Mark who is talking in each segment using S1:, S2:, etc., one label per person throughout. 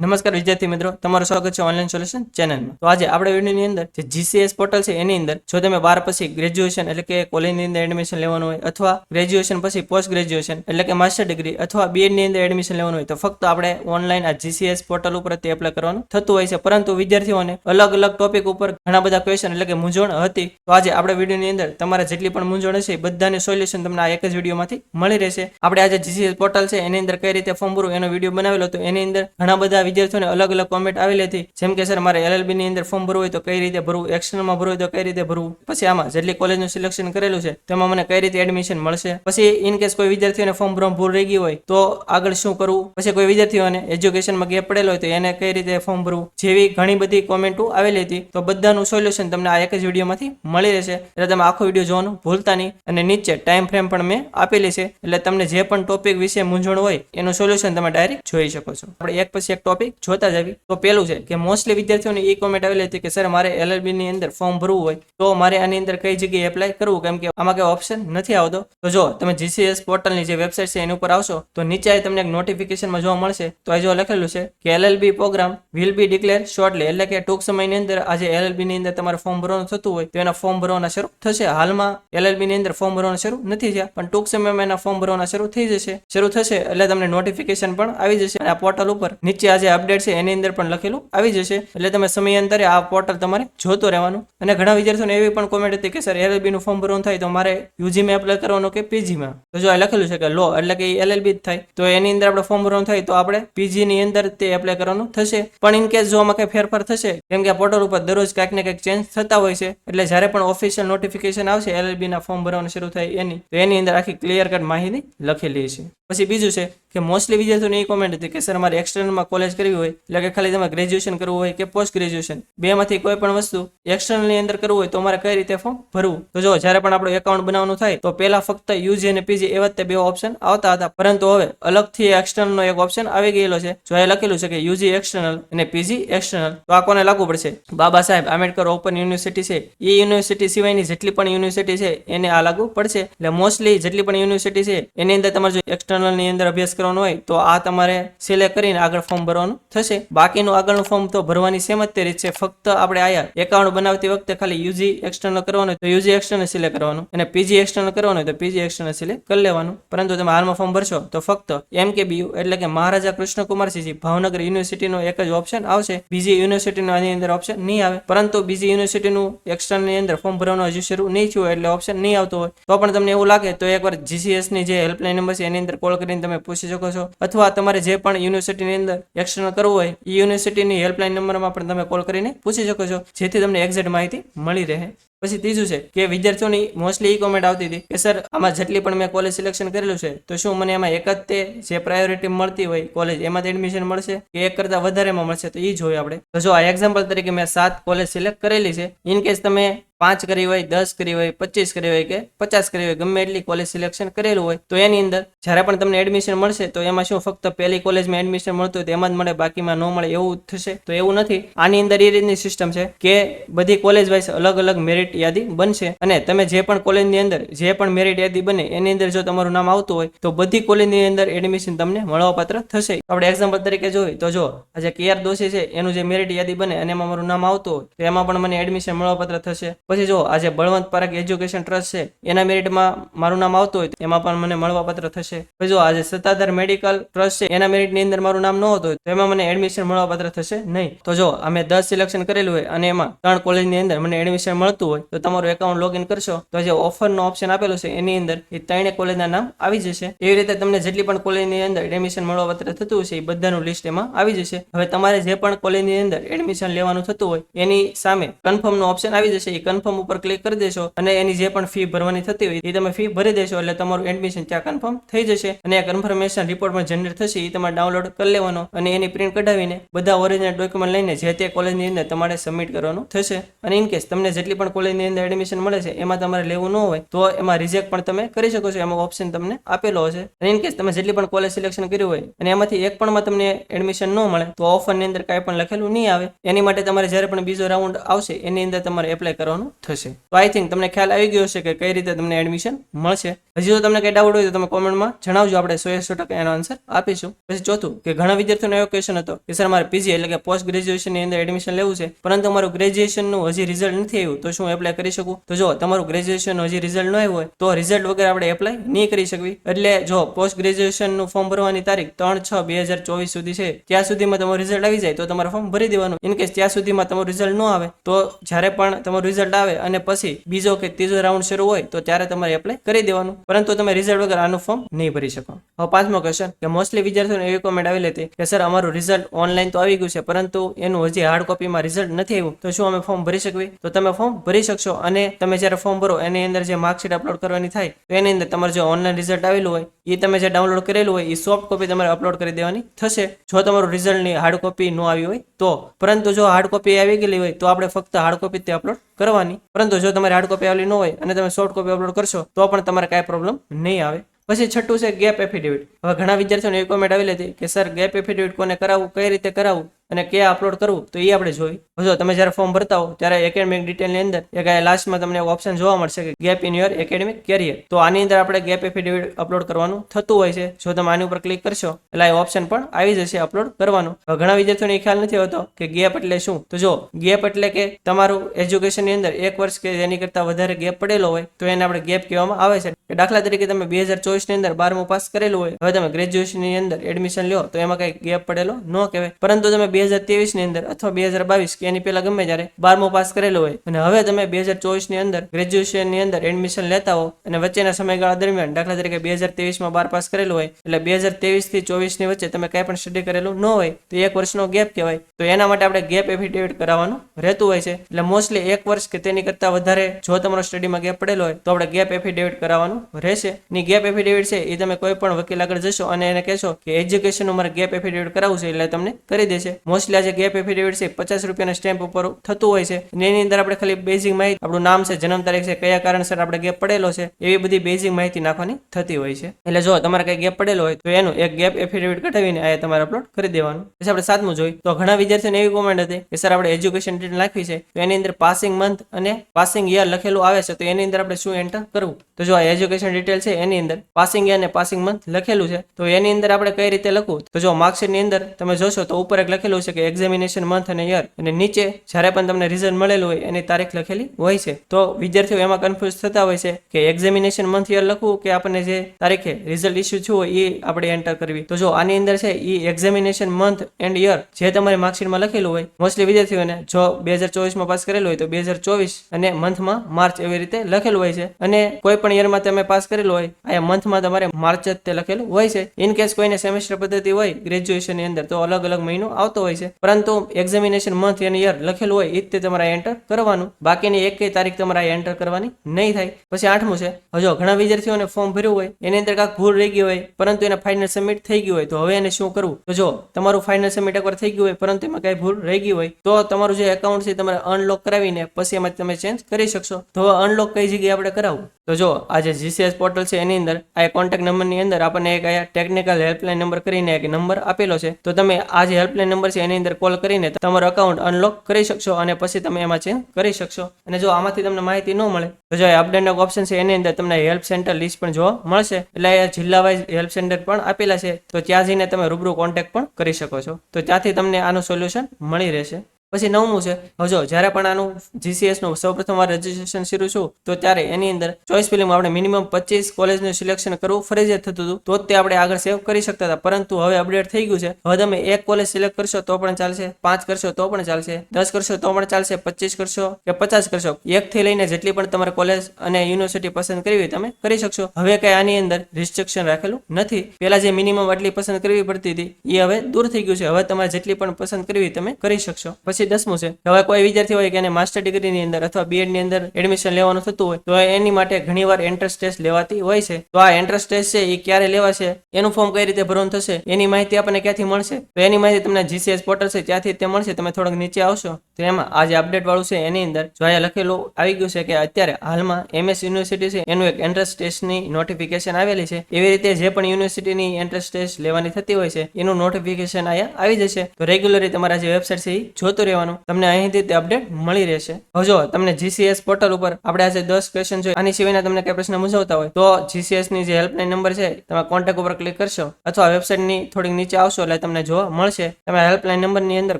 S1: નમસ્કાર વિદ્યાર્થી મિત્રો, તમારું સ્વાગત છે ઓનલાઈન સોલ્યુશન ચેનલમાં તો આજે આપણે વિડીયોની અંદર જે જીસીએસ પોર્ટલ છે એની અંદર જો તમે બાર પછી ગ્રેજ્યુએશન એટલે કે કોલેજની અંદર એડમિશન લેવાનું હોય અથવા ગ્રેજ્યુએશન પછી પોસ્ટ ગ્રેજ્યુએશન એટલે કે માસ્ટર ડિગ્રી અથવા બીએડની અંદર એડમિશન લેવાનું હોય તો ફક્ત આપણે ઓનલાઈન આ જીસીએસ પોર્ટલ ઉપર તે એપ્લાય કરવાનું થતું હોય છે. પરંતુ વિદ્યાર્થીઓને અલગ અલગ ટોપિક ઉપર ઘણા બધા ક્વેશ્ચન એટલે કે મૂંઝવણ હતી. તો આજે આપણે વિડીયોની અંદર તમારે જેટલી પણ મૂંઝવણ હશે એ બધાની સોલ્યુશન તમને આ એક જ વિડીયોમાંથી મળી રહેશે. આપણે આજે જીસીએસ પોર્ટલ છે એની અંદર કઈ રીતે ફોર્મ ભરવું એનો વીડિયો બનાવેલો તો એની અંદર ઘણા બધા વિદ્યાર્થીઓને અલગ અલગ કોમેન્ટ આવેલી હતી. જેમ કે, સર, મારે એલએલબી ની અંદર ફોર્મ ભરવું હોય તો કઈ રીતે ભરવું? એક્સટર્નલમાં ભરવું હોય તો કઈ રીતે ભરવું? પછી આમાં જેટલી કોલેજનું સિલેક્શન કરેલું છે, તેમાં મને કઈ રીતે એડમિશન મળશે? પછી ઇન કેસ કોઈ વિદ્યાર્થીઓને ફોર્મ ભરવા ભૂલ રહી ગઈ હોય, તો આગળ શું કરવું? પછી કોઈ વિદ્યાર્થીઓને એજ્યુકેશનમાં ગેપ પડેલો હોય, તો એને કઈ રીતે ફોર્મ ભરવું? જેવી ઘણી બધી કોમેન્ટો આવેલી હતી. તો બધાનું સોલ્યુશન તમને આ એક જ વિડીયોમાંથી મળી રહેશે. એટલે તમે આખો વીડિયો જોવાનું ભૂલતા નહીં. અને નીચે ટાઈમ ફ્રેમ પણ મેં આપેલી છે. એટલે તમને જે પણ ટોપિક વિશે મૂંઝવણ હોય, એનું સોલ્યુશન તમે ડાયરેક્ટ જોઈ શકો છો. આપણે એક પછી એક ટોપિક જોતા જવી તો પેલું છે કે મોસ્ટલી વિદ્યાર્થીઓને એ કોમેન્ટ આવેલી હતી કે સર મારે એલએલબી ની અંદર ફોર્મ ભરવું હોય, તો મારે આની અંદર કઈ જગ્યાએ એપ્લાય કરવું? કેમ કે આમાં કઈ ઓપ્શન નથી આવતો. તો જો તમે જીસીએસ પોર્ટલની જે વેબસાઇટ છે એની ઉપર આવશો, તો નીચે તમને એક નોટિફિકેશનમાં જોવા મળશે. તો આ જો લખેલું છે કે LLB program will be declare shortly એટલે કે ટૂંક સમયની અંદર આજે એલએલબી ની અંદર તમારે ફોર્મ ભરવાનું થતું હોય, તો એના ફોર્મ ભરવાના શરૂ થશે. હાલમાં એલએલબી ની અંદર ફોર્મ ભરવાના શરૂ નથી થયા, પણ ટૂંક સમયમાં એના ફોર્મ ભરવાના શરૂ થઈ જશે. શરૂ થશે એટલે તમને નોટિફિકેશન પણ આવી જશે આ પોર્ટલ ઉપર નીચે આ જે અપડેટ છે એની અંદર પણ લખેલું આવી જશે. એટલે તમે સમયાંતરે આ પોર્ટલ તમારે જોતો રહેવાનું. અને ઘણા વિદ્યાર્થીઓને એવી પણ કોમેન્ટ હતી કે સર એલએલબી નું ફોર્મ ભરવાનું થાય તો મારે યુજીમાં એપ્લાય કરવાનું કે પીજીમાં તો જો આ લખેલું છે કે લો એટલે કે એલએલબી જ થાય. તો એની અંદર આપણે ફોર્મ ભરવાનું થાય તો આપણે પીજીની અંદર તે એપ્લાય કરવાનું થશે. પણ ઇન કેસ જો આમાં કઈ ફેરફાર થશે, કેમ કે આ પોર્ટલ ઉપર દરરોજ કાંઈક ને કંઈક ચેન્જ થતા હોય છે, એટલે જ્યારે પણ ઓફિશિયલ નોટિફિકેશન આવશે એલએલબી ના ફોર્મ ભરવાનું શરૂ થાય એની, તો એની અંદર આખી ક્લિયર કટ માહિતી લખેલી છે પછી બીજું છે કે મોસ્ટલી વિદ્યાર્થીઓને એ કોમેન્ટ હતી કે સર મારે એક્સટર્નલમાં કોલેજ કરવી હોય, એટલે કે ખાલી તમારે ગ્રેજ્યુએશન કરવું હોય કે પોસ્ટ ગ્રેજ્યુએશન બેમાંથી કોઈ પણ વસ્તુ એક્સટર્નલની અંદર કરવું હોય તો મારે કઈ રીતે ફોર્મ ભરવું? તો જો, જ્યારે પણ આપણું એકાઉન્ટ બનાવવાનું થાય, તો પહેલા ફક્ત યુજી અને પીજી એવા જ તે બે ઓપ્શન આવતા હતા. પરંતુ હવે અલગથી એક્સટર્નલનો એક ઓપ્શન આવી ગયેલો છે, જો એ લખેલું છે કે યુજી એક્સટર્નલ અને પીજી એક્સટર્નલ તો આ કોને લાગુ પડશે? બાબા સાહેબ, આંબેડકર ઓપન યુનિવર્સિટી છે. એ યુનિવર્સિટી સિવાયની જેટલી પણ યુનિવર્સિટી છે, એને આ લાગુ પડશે. એટલે મોસ્ટલી જેટલી પણ યુનિવર્સિટી છે, એની અંદર તમારે જો એક્સટર્નલ ની અંદર અભ્યાસ કરવાનો હોય તો આ તમારે સિલેક્ટ કરીને આગળ ફોર્મ ભરવાનું થશે. બાકીનું આગળનું ફોર્મ તો ભરવાની સેમ જ તે રીત છે. ફક્ત આપણે આયા એકાઉન્ટ બનાવતી વખતે ખાલી યુજી એક્સટર્નલ કરવાનું તો યુજી એક્સટર્નલ સિલેક્ટ કરવાનું. અને પીજી એક્સટર્નલ કરવાનું હોય તો પીજી એક્સટર્નલ સિલેક્ટ કરી લેવાનું. પરંતુ તમે હાલમાં ફોર્મ ભરશો તો ફક્ત એમ કે બીયુ એટલે કે મહારાજા કૃષ્ણકુમારસિંહજી ભાવનગર યુનિવર્સિટીનો એક જ ઓપ્શન આવશે. બીજી યુનિવર્સિટીનો આની અંદર ઓપ્શન નહીં આવે. પરંતુ બીજી યુનિવર્સિટીનું એક્સટર્નલની અંદર ફોર્મ ભરવાનું હજુ શરૂ નહીં થયું એટલે ઓપ્શન નહીં આવતો હોય. તો પણ તમને એવું લાગે તો એકવાર જીસીએસની જે હેલ્પલાઇન નંબર છે એની અંદર કોલ કરીને તમે પૂછી શકો છો. અથવા તમારે જે પણ યુનિવર્સિટીની અંદર એક્સટર્નલ કરવું હોય, એ યુનિવર્સિટીની હેલ્પલાઇન નંબરમાં પણ તમે કોલ કરીને પૂછી શકો છો, જેથી તમને એક્ઝેક્ટ માહિતી મળી રહે. પછી ત્રીજું છે કે વિદ્યાર્થીઓની મોસ્ટલી એ કોમેન્ટ આવતી હતી કે, સર, આમાં જેટલી પણ મેં કોલેજ સિલેક્શન કરેલું છે, તો શું મને એમાં એક જ તે જે પ્રાયોરિટી મળતી હોય કોલેજ એમાં જ એડમિશન મળશે કે એક કરતાં વધારેમાં મળશે, તો એ જોઈએ આપણે. તો જો આ એક્ઝામ્પલ તરીકે મેં સાત કોલેજ સિલેક્ટ કરેલી છે ઇન કેસ તમે પાંચ કરી હોય, દસ કરી હોય, પચીસ કરી હોય કે પચાસ કરી હોય, ગમે એટલી કોલેજ સિલેક્શન કરેલું હોય, તો એની અંદર જ્યારે પણ તમને એડમિશન મળશે, તો એમાં શું ફક્ત પહેલી કોલેજમાં એડમિશન મળતું હોય તેમાં જ મળે, બાકીમાં ન મળે એવું થશે. તો એવું નથી. આની અંદર એ રીતની સિસ્ટમ છે કે બધી કોલેજ વાઇઝ અલગ અલગ મેરિટ યાદી બનશે અને તમે જે પણ કોલેજની અંદર, જે પણ મેરિટ યાદી બને, એની અંદર જો તમારું નામ આવતું હોય, તો બધી કોલેજની અંદર એડમિશન તમને મળવાપાત્ર થશે. આપણે એક્ઝામ્પલ તરીકે જોઈએ, તો જો આજે કેઆર દોશી છે, એનું જે મેરિટ યાદી બને અને એમાં મારું નામ આવતું હોય, તો એમાં પણ મને એડમિશન મળવાપાત્ર થશે. પછી જો આજે બળવંત પારક એજ્યુકેશન ટ્રસ્ટ છે, એના મેરિટમાં મારું નામ આવતું હોય તો એમાં પણ મને મળવાપાત્ર થશે. પછી જો આજે સત્તાધાર મેડિકલ ટ્રસ્ટ છે, એના મેરિટની અંદર મારું નામ ન હોતું હોય તો એમાં મને એડમિશન મળવાપત્ર થશે નહીં. તો જો અમે દસ સિલેક્શન કરેલું હોય અને એમાં ત્રણ કોલેજની અંદર મને એડમિશન મળતું હોય તો તમારું એકાઉન્ટ લોગિન કરશો. તો જે ઓફરનો ઓપ્શન આપેલો છે, એની અંદર એ ત્રણે કોલેજના નામ આવી જશે. એવી રીતે તમને જેટલી પણ કોલેજની અંદર એડમિશન મળવાપાત્ર થતું હશે એ બધાનું લિસ્ટ એમાં આવી જશે. હવે તમારે જે પણ કોલેજની અંદર એડમિશન લેવાનું થતું હોય એની સામે કન્ફર્મનો ઓપ્શન આવી જશે. એ કન્ફર્મ ઉપર ક્લિક કરી દેશો અને એની જે પણ ફી ભરવાની થતી હોય એ તમે ફી ભરી દેશો એટલે તમારું એડમિશન ત્યાં કન્ફર્મ થઈ જશે અને આ કન્ફર્મેશન રિપોર્ટમાં જનરેટ થશે એ તમારે ડાઉનલોડ કરી લેવાનો અને એની પ્રિન્ટ કઢાવીને બધા ઓરિજિનલ ડોક્યુમેન્ટ લઈને જે તે કોલેજની અંદર તમારે સબમિટ કરવાનું થશે. અને ઇન કેસ તમને જેટલી પણ કોલેજની અંદર એડમિશન મળે છે, એમાં તમારે લેવું ન હોય, તો એમાં રિજેક્ટ પણ તમે કરી શકો છો. એમાં ઓપ્શન તમને આપેલો હશે. અને ઇન કેસ તમે જેટલી પણ કોલેજ સિલેક્શન કર્યું હોય અને એમાંથી એક પણમાં તમને એડમિશન ન મળે, તો ઓફરની અંદર કાંઈ પણ લખેલું નહીં આવે. એની માટે તમારે જ્યારે પણ બીજો રાઉન્ડ આવશે, એની અંદર તમારે એપ્લાય કરવાનું ભરવાનું થશે. તો આઈ થિંક તમને ખ્યાલ આવી ગયો હશે કે કઈ રીતે તમને એડમિશન મળશે. હજી જો તમને કઈ ડાઉટ હોય તો તમે કોમેન્ટમાં જણાવજો, આપણે સો સો ટકા એનો આન્સર આપીશું. પછી ચોથું, કે ઘણા વિદ્યાર્થીઓનો એવો ક્વેશ્ચન હતો કે, સર, મારે પીજી એટલે કે પોસ્ટ ગ્રેજ્યુએશનની અંદર એડમિશન લેવું છે, પરંતુ મારું ગ્રેજ્યુએશનનું હજી રિઝલ્ટ નથી આવ્યું. તો શું એપ્લાય કરી શકું? તો જો, તમારું ગ્રેજ્યુએશન હજી રિઝલ્ટ ન આવ્યું હોય, તો રિઝલ્ટ વગર આપણે એપ્લાય નહીં કરી શકવી. એટલે જો પોસ્ટ ગ્રેજ્યુએશનનું ફોર્મ ભરવાની તારીખ ત્રણ છ બે હજાર ચોવીસ સુધી છે, ત્યાં સુધીમાં તમારું રિઝલ્ટ આવી જાય, તો તમારે ફોર્મ ભરી દેવાનું. ઇન કેસ ત્યાં સુધીમાં તમારું રિઝલ્ટ ન આવે, તો જ્યારે પણ તમારું રિઝલ્ટ આવે અને પછી બીજો કે ત્રીજો રાઉન્ડ શરૂ હોય તો ત્યારે તમારે એપ્લાય કરી દેવાનું. પરંતુ તમે રિઝલ્ટ વગર આનું ફોર્મ નહીં ભરી શકો. હવે પાંચમો ક્વેશ્ચન કે મોસ્ટલી વિદ્યાર્થીઓને એવી કોમેન્ટ આવેલી હતી કે સર અમારું રિઝલ્ટ ઓનલાઈન તો આવી ગયું છે, પરંતુ એનું હજી હાર્ડ કોપીમાં રિઝલ્ટ નથી આવ્યું. તો શું અમે ફોર્મ ભરી શકવી? તો તમે ફોર્મ ભરી શકશો અને તમે જ્યારે ફોર્મ ભરો, એની અંદર જે માર્કશીટ અપલોડ કરવાની થાય, તો એની અંદર તમારે જે ઓનલાઈન રિઝલ્ટ આવેલું હોય એ તમે જે ડાઉનલોડ કરેલું હોય એ સોફ્ટ કોપી તમારે અપલોડ કરી દેવાની થશે. જો તમારું રિઝલ્ટની હાર્ડ કોપી ન આવી હોય, તો. પરંતુ જો હાર્ડ કોપી આવી ગયેલી હોય, તો આપણે ફક્ત હાર્ડ કોપી તે અપલોડ કરવાની. પરંતુ જો તમારે હાર્ડ કોપી આવેલી ન હોય અને તમે સોફ્ટ કોપી અપલોડ કરશો, તો પણ તમારે કાંઈ પ્રોબ્લેમ નહીં આવે. પછી છઠ્ઠું છે ગેપ એફિડેવિટ હવે ઘણા વિદ્યાર્થીઓને એક કોમેન્ટ આવેલી હતી કે સર ગેપ એફિડેવિટ કોને કરાવવું, કઈ રીતે કરાવવું? અને ક્યાં અપલોડ કરવું, તો એ આપણે જોઈ. જો તમે જ્યારે ફોર્મ ભરતા હો, ત્યારે એકેડમિક ડિટેલની અંદર એક લાસ્ટમાં તમને ઓપ્શન જોવા મળશે કે gap in your academic career તો આની અંદર આપણે ગેપ એફિડેવિટ અપલોડ કરવાનું થતું હોય છે. જો તમે આની ઉપર ક્લિક કરશો, એટલે આ ઓપ્શન પણ આવી જશે અપલોડ કરવાનું. ઘણા વિદ્યાર્થીઓને ખ્યાલ નથી હોતો કે ગેપ એટલે શું. તો જો ગેપ એટલે કે તમારું એજ્યુકેશનની અંદર એક વર્ષ કે એની કરતાં વધારે ગેપ પડેલો હોય, તો એને આપણે ગેપ કહેવામાં આવે છે. કે દાખલા તરીકે તમે બે હજાર ચોવીસની અંદર બારમું પાસ કરેલું હોય, હવે તમે ગ્રેજ્યુએશનની અંદર એડમિશન લ્યો, તો એમાં કંઈ ગેપ પડેલો ન કહેવાય. પરંતુ તમે બે હજારની અંદર અથવા બે હજાર બાવીસ કે એની પહેલા ગમે ત્યારે બારમો પાસ કરેલું હોય. અને હવે તમે બે હજાર ચોવીસની અંદર ગ્રેજ્યુએશનની અંદર એડમિશન લેતા હો અને વચ્ચેના સમયગાળા દરમિયાન દાખલા તરીકે બે હજાર તેવીસમાં બાર પાસ કરેલું હોય એટલે બે હજાર ત્રેવીસથી ચોવીસની વચ્ચે તમે કઈ પણ સ્ટડી કરેલું ન હોય તો એક વર્ષનો ગેપ કહેવાય. તો એના માટે આપણે ગેપ એફિડેવિટ કરાવવાનું રહેતું હોય છે. એટલે મોસ્ટલી એક વર્ષ કે તેની કરતાં વધારે જો તમારો સ્ટડીમાં ગેપ પડેલો હોય તો આપણે ગેપ એફિડેવિટ કરાવવાનું રહેશે. ની ગેપ એફિડેવિટ છે એ તમે કોઈ પણ વકીલ આગળ જશો અને એને કહેશો કે એજ્યુકેશનનું મારે ગેપ એફિડેવિટ કરાવવું છે એટલે તમને કરી દેશે. મોસ્ટલી આજે ગેપ એફિડેવિટ છે પચાસ રૂપિયાના સ્ટેમ્પ ઉપર થતું હોય છે. અને એની અંદર આપણે ખાલી બેઝિક માહિતી, આપણું નામ છે, જન્મ તારીખ છે, કયા કારણસર આપણે ગેપ પડેલો છે, એવી બધી બેઝિક માહિતી નાખવાની થતી હોય છે. એટલે જો તમારે કઈ ગેપ પડેલો હોય, તો એનું એક ગેપ એફિડેવિટ કઢાવીને આ તમારે અપલોડ કરી દેવાનું. પછી આપણે સાતમું જોઈ તો ઘણા વિદ્યાર્થીઓને એવી કોમેન્ટ હતી કે, સર, આપણે એજ્યુકેશન ડિટેલ નાખવી છે, તો એની અંદર પાસિંગ મંથ અને પાસિંગ યર લખેલું આવે છે, તો એની અંદર આપણે શું એન્ટર કરવું? તો જો આ એજ્યુકેશન ડિટેલ છે, એની અંદર પાસિંગ યર અને પાસિંગ મંથ લખેલું છે, તો એની અંદર આપણે કઈ રીતે લખવું? તો જો માર્કશીટની અંદર તમે જોશો, તો ઉપર એક લખેલું છે કે એક્ઝામિનેશન મંથ અને યર અને નીચે જ્યારે પણ તમને રિઝલ્ટ મળેલું હોય, એની તારીખ લખેલી હોય છે. તો વિદ્યાર્થીઓ એમાં કન્ફ્યુઝ થતા હોય છે કે એક્ઝામિનેશન મંથ યર લખવું કે આપણને જે તારીખે રિઝલ્ટ ઇસ્યુ થયું હોય એ આપણે એન્ટર કરવી. તો જો આની અંદર છે એ એક્ઝામિનેશન મંથ એન્ડ યર જે તમારી માર્કશીટમાં લખેલું હોય મોસ્ટલી વિદ્યાર્થીઓને જો બે હજાર ચોવીસમાં પાસ કરેલું હોય, તો બે હજાર ચોવીસ અને મંથમાં માર્ચ એવી રીતે લખેલું હોય છે. અને કોઈ પણ યરમાં તમે પાસ કરેલું હોય આ મંથમાં તમારે માર્ચ જ તે લખેલું હોય છે. ઇન કેસ કોઈને સેમેસ્ટર પદ્ધતિ હોય ગ્રેજ્યુએશનની અંદર, તો અલગ અલગ મહિનો આવતો હોય છે. પરંતુ એક્ઝામિનેશન મંથ અને યર લખેલું હોય એ જ તે તમારે એન્ટર કરવાનું. બાકીની એક તારીખ તમારે એન્ટર કરવાની નહીં થાય. પછી આઠમું છે, હજો ઘણા વિદ્યાર્થીઓને ફોર્મ ભર્યું હોય, એની અંદર કાંક ભૂલ રહી ગઈ હોય, પરંતુ એને ફાઇનલ સબમિટ થઈ ગયું હોય, તો હવે એને શું કરવું? તો જો તમારું ફાઇનલ સબમિટ એકવાર થઈ ગયું હોય, પરંતુ એમાં કાંઈ ભૂલ રહી ગઈ હોય, તો તમારું જે એકાઉન્ટ છે તમારે અનલોક કરાવીને પછી એમાં તમે ચેન્જ કરી શકશો. તો અનલોક કઈ જગ્યાએ આપણે કરાવવું? તો જો, આ જે જીસીએસ પોર્ટલ છે એની અંદર, આ કોન્ટેક્ટ નંબરની અંદર આપણને એક ટેકનિકલ હેલ્પલાઇન નંબર કરીને એક નંબર આપેલો છે. તો તમે આ જે હેલ્પલાઇન નંબર છે એની અંદર કોલ કરીને તમારું અકાઉન્ટ અનલોક કરી શકશો અને પછી તમે એમાં ચેન્જ કરી શકશો. અને જો આમાંથી તમને માહિતી ન મળે, તો જો અપડેટ ઓપ્શન છે, એની અંદર તમને હેલ્પ સેન્ટર લિસ્ટ પણ જોવા મળશે. એટલે જિલ્લા વાઇઝ હેલ્પ સેન્ટર પણ આપેલા છે. તો ત્યાં જઈને તમે રૂબરૂ કોન્ટેક્ટ પણ કરી શકો છો. તો ત્યાંથી તમને આનું સોલ્યુશન મળી રહેશે. પછી નવમું છે હજો જ્યારે પણ આનું જીસીએસનું સૌપ્રથમ વાર રજીસ્ટ્રેશન શરૂ છું તો ત્યારે એની અંદર ચોઈસ ફિલ્મ આપણે મિનિમમ પચીસ કોલેજનું સિલેક્શન કરવું ફરજિયાત થતું હતું. તો તે આપણે આગળ સેવ કરી શકતા હતા. પરંતુ હવે અપડેટ થઈ ગયું છે. હવે તમે એક કોલેજ સિલેક્ટ કરશો તો પણ ચાલશે, પાંચ કરશો તો પણ ચાલશે, દસ કરશો તો પણ ચાલશે, પચીસ કરશો કે પચાસ કરશો. એક થી લઈને જેટલી પણ તમારે કોલેજ અને યુનિવર્સિટી પસંદ કરવી તમે કરી શકશો. હવે કઈ આની અંદર રિસ્ટ્રિક્શન રાખેલું નથી. પેલા જે મિનિમમ આટલી પસંદ કરવી પડતી હતી એ હવે દૂર થઈ ગયું છે. હવે તમારે જેટલી પણ પસંદ કરવી તમે કરી શકશો. પછી દસમું છે. હવે કોઈ વિદ્યાર્થી હોય કે એને માસ્ટર ડિગ્રીની અંદર અથવા બીએડની અંદર એડમિશન લેવાનું થતું હોય, તો એની માટે ઘણીવાર એન્ટ્રન્સ ટેસ્ટ લેવાતી હોય છે. તો આ એન્ટ્રન્સ ટેસ્ટ છે એ ક્યારે લેવાશે? એનું ફોર્મ કઈ રીતે ભરવાનું થશે? એની માહિતી આપણને ક્યાંથી મળશે? તો એની માહિતી તમને જીસીએસ પોર્ટલ છે, ત્યાંથી તે મળશે. તમે થોડોક નીચે આવશો. તો એમાં આ જે અપડેટ વાળું છે એની અંદર. જો અહીંયા લખેલું આવી ગયું છે કે અત્યારે હાલમાં એમએસ યુનિવર્સિટી છે, એનું એક એન્ટ્રન્સ ટેસ્ટની નોટિફિકેશન આવેલી છે. એવી રીતે જે પણ યુનિવર્સિટીની એન્ટ્રન્સ ટેસ્ટ લેવાની થતી હોય છે, એનું નોટિફિકેશન અહીંયા આવી જશે. તો રેગ્યુલરી તમારા જે વેબસાઇટ છે એ જોતું રહેવાનું. તમને અહીંથી તે અપડેટ મળી રહેશે. હવે જો તમને જીસીએસ પોર્ટલ ઉપર આપણે આજે દસ ક્વેશ્ચન જોઈએ આની સિવાયના તમને કઈ પ્રશ્ન મૂંઝવતા હોય, તો જીસીએસની જે હેલ્પલાઇન નંબર છે, તમે કોન્ટેક્ટ ઉપર ક્લિક કરશો. અથવા વેબસાઇટની થોડીક નીચે આવશો એટલે તમને જોવા મળશે. તમે હેલ્પલાઇન નંબરની અંદર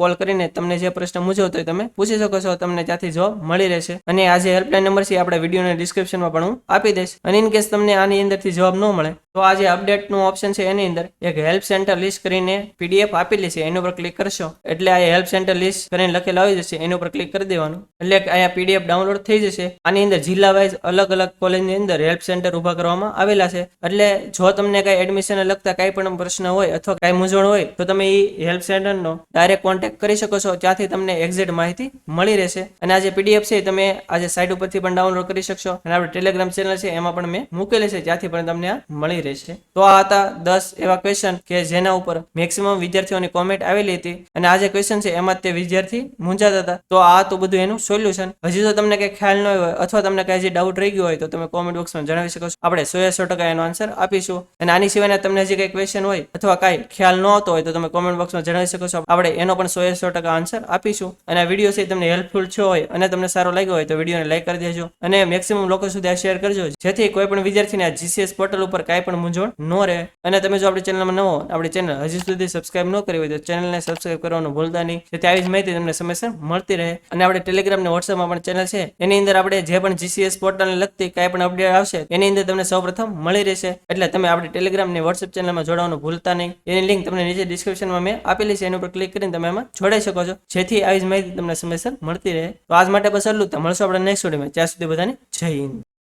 S1: કોલ કરીને તમને જે પ્રશ્ન મૂંઝવતો હોય તમે પૂછી શકો છો, તમને ત્યાંથી જોબ મળી રહેશે. અને આ જે હેલ્પલાઇન નંબર છે આપણે વિડીયોના ડિસ્ક્રિપ્શનમાં પણ હું આપી દઈશ. અને ઇન કેસ તમને આની અંદરથી જવાબ ન મળે તો આ જે અપડેટનું ઓપ્શન છે એની અંદર એક હેલ્પ સેન્ટર લિસ્ટ કરીને પીડીએફ આપેલી છે, એની ઉપર ક્લિક કરશો. એટલે આ હેલ્પ સેન્ટર લિસ્ટ કરીને લખેલા આવી જશે, એની ઉપર ક્લિક કરી દેવાનું. એટલે અહીંયા પીડીએફ ડાઉનલોડ થઈ જશે. આની અંદર જિલ્લા વાઇઝ અલગ અલગ કોલેજની અંદર હેલ્પ સેન્ટર ઊભા કરવામાં આવેલા છે. એટલે જો તમને કાંઈ એડમિશન લગતા કાંઈ પણ પ્રશ્ન હોય અથવા કાંઈ મૂંઝવણ હોય, તો તમે એ હેલ્પ સેન્ટરનો ડાયરેક્ટ કોન્ટેક્ટ કરી શકો છો. ત્યાંથી તમને એક્ઝેક્ટ માહિતી મળી રહેશે. અને આ જે પીડીએફ છે તમે આજે સાઇટ ઉપરથી પણ ડાઉનલોડ કરી શકશો. અને આપણે ટેલિગ્રામ ચેનલ છે, એમાં પણ મેં મૂકેલી છે. ત્યાંથી પણ તમને આ મળી રહેશે તો આ હતા દસ એવા ક્વેશ્ચન કે જેના ઉપર મેક્સિમમ વિદ્યાર્થીઓની કોમેન્ટ આવેલી હતી અને આ જે ક્વેશ્ચન છે એમાં તે વિદ્યાર્થી મૂંઝાતા હતા. તો આ તો બધું એનું સોલ્યુશન હજી તો તમને કઈ ખ્યાલ ન હોય અથવા તમને કઈ હજી ડાઉટ રહી ગયો હોય તો તમે કોમેન્ટ બોક્સમાં જણાવી શકો છો. આપણે સો સો ટકા એનો આન્સર આપીશું. અને આની સિવાયના તમને હજી કઈ ક્વેશ્ચન હોય અથવા કાંઈ ખ્યાલ ન આવતો હોય તો તમે કોમેન્ટ બોક્સમાં જણાવી શકો છો. આપણે એનો પણ સો સો ટકા આન્સર આપીશું. અને આ વીડિયો છે તમને હેલ્પફુલ થયો હોય અને તમને સારો લાગ્યો હોય તો વિડીયોને લાઈક કરી દેજો. અને મેક્સિમમ લોકો સુધી આ શેર કરજો. જેથી કોઈ પણ વિદ્યાર્થીને આ જીસીએસ પોર્ટલ ઉપર કાંઈ પણ મૂંઝવણ ન રહે. અને તમે જો આપણી ચેનલમાં નવો, આપણી ચેનલ હજી સુધી સબસ્ક્રાઇબ ન કરી હોય તો ચેનલને સબસ્ક્રાઇબ કરવાનું ભૂલતા નહીં. જેથી આવી જ માહિતી તમને સમયસર મળતી રહે. અને આપણે ટેલિગ્રામ ને વોટ્સએપમાં પણ ચેનલ છે. એની અંદર આપણે જે પણ જીસીએસ પોર્ટલને લગતી કાંઈ પણ અપડેટ આવશે, એની અંદર તમને સૌપ્રથમ મળી રહેશે. એટલે તમે આપણી ટેલિગ્રામ ને વોટ્સએપ ચેનલમાં જોડાવાનું ભૂલતા નહીં. એની લિંક તમને નીચે ડિસ્ક્રિપ્શનમાં મેં આપેલી છે. એની ઉપર ક્લિક કરીને તમે એમાં જોડાઈ શકો છો. જેથી આવી જ માહિતી તમને સમયસર મળતી રહે. તો આજ માટે બસ એટલું મળશું આપણે નેક્સ્ટ વિડીયોમાં ત્યાં સુધી બધાને જય હિન્દ.